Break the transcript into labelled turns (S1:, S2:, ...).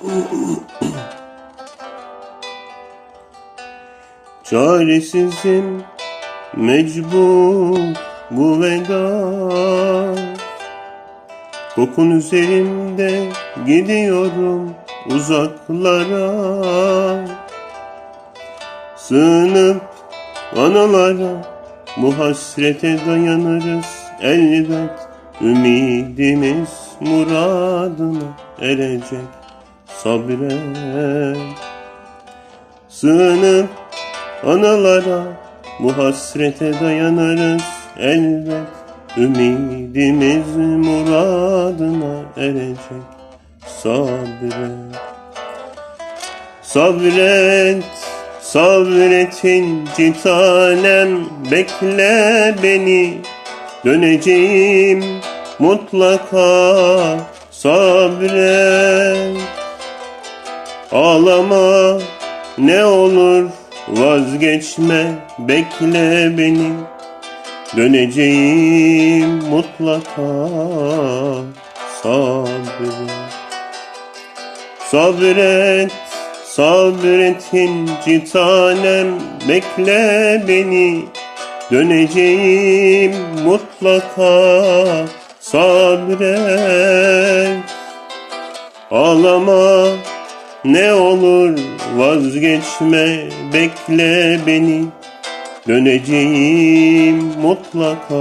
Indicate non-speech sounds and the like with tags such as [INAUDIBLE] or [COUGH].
S1: [COUGHS] Çaresizim mecbur bu veda. Kokun üzerimde gidiyorum uzaklara. Sığınıp anılara bu hasrete dayanırız elbet. Ümidimiz muradına erecek sabret Sığınıp anılara bu hasrete dayanırız elbet. Ümidimiz muradına erecek sabret Sabret, sabretin tanem bekle beni. Döneceğim mutlaka sabret Ağlama ne olur vazgeçme bekle beni. Döneceğim mutlaka sabret Sabret, sabretin tanem bekle beni. Döneceğim mutlaka sabret. Ağlama ne olur vazgeçme bekle beni. Döneceğim mutlaka